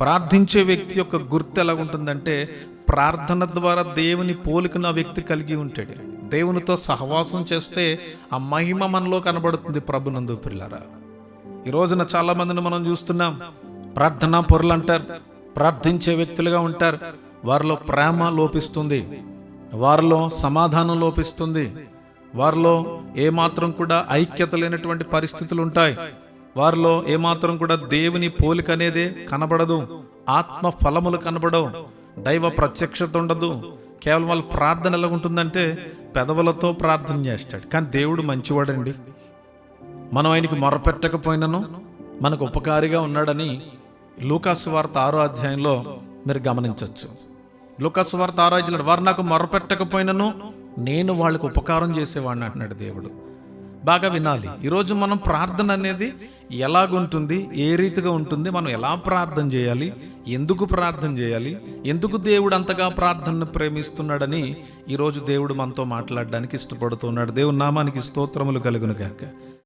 ప్రార్థించే వ్యక్తి యొక్క గుర్తు ఎలా ఉంటుందంటే ప్రార్థన ద్వారా దేవుని పోలికను ఆ వ్యక్తి కలిగి ఉంటాడు. దేవునితో సహవాసం చేస్తే ఆ మహిమ మనలో కనబడుతుంది ప్రభునందు పిల్లరా ఈ రోజున చాలా మందిని మనం చూస్తున్నాం. ప్రార్థనా పొరలు అంటారు. ప్రార్థించే వ్యక్తులుగా ఉంటారు. వారిలో ప్రేమ లోపిస్తుంది. వారిలో సమాధానం లోపిస్తుంది. వారిలో ఏమాత్రం కూడా ఐక్యత లేనటువంటి పరిస్థితులు ఉంటాయి. వారిలో ఏమాత్రం కూడా దేవుని పోలిక అనేది కనబడదు. ఆత్మ ఫలములు కనబడవు. దైవ ప్రత్యక్షత ఉండదు. కేవలం వాళ్ళ ప్రార్థన ఎలా ఉంటుందంటే పెదవులతో ప్రార్థన చేస్తాడు. కానీ దేవుడు మంచివాడండి. మనం ఆయనకి మొరపెట్టకపోయినను మనకు ఉపకారిగా ఉన్నాడని లూకాసు వార్త ఆరో అధ్యాయంలో మీరు గమనించవచ్చు లూకాసు వార్త ఆరో అధ్యాయంలో వారు నాకు మొరపెట్టకపోయినను నేను వాళ్ళకు ఉపకారం చేసేవాడిని అంటున్నాడు దేవుడు. బాగా వినాలి. ఈరోజు మనం ప్రార్థన అనేది ఎలాగుంటుంది ఏ రీతిగా ఉంటుంది మనం ఎలా ప్రార్థన చేయాలి ఎందుకు ప్రార్థన చేయాలి ఎందుకు దేవుడు అంతగా ప్రార్థనను ప్రేమిస్తున్నాడని ఈరోజు దేవుడు మనతో మాట్లాడడానికి ఇష్టపడుతున్నాడు. దేవుడు నామానికి స్తోత్రములు కలుగును గాక.